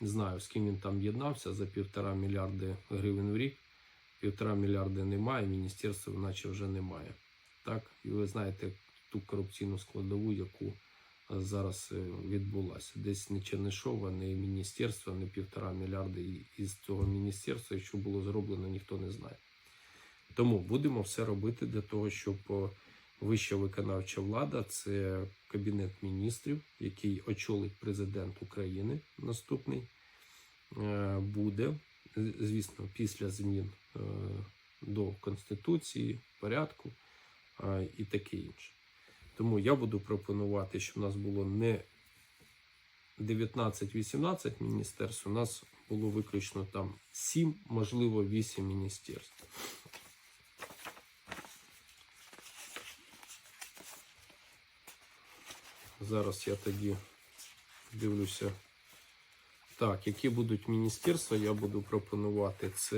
Не знаю, з ким він там єднався за півтора мільярди гривень в рік. Півтора мільярди немає, міністерства наче вже немає. Так, і ви знаєте ту корупційну складову, яку е, зараз е, відбулася. Десь не Чернишова, не міністерство, не півтора мільярди із цього міністерства, і що було зроблено, ніхто не знає. Тому будемо все робити для того, щоб вища виконавча влада це кабінет міністрів, який очолить президент України наступний, е, буде, звісно, після змін е, до Конституції, порядку і таке інше. Тому я буду пропонувати, щоб у нас було не 19-18 міністерств, у нас було виключно там 7, можливо, 8 міністерств. Зараз я тоді дивлюся. Так, які будуть міністерства, я буду пропонувати це.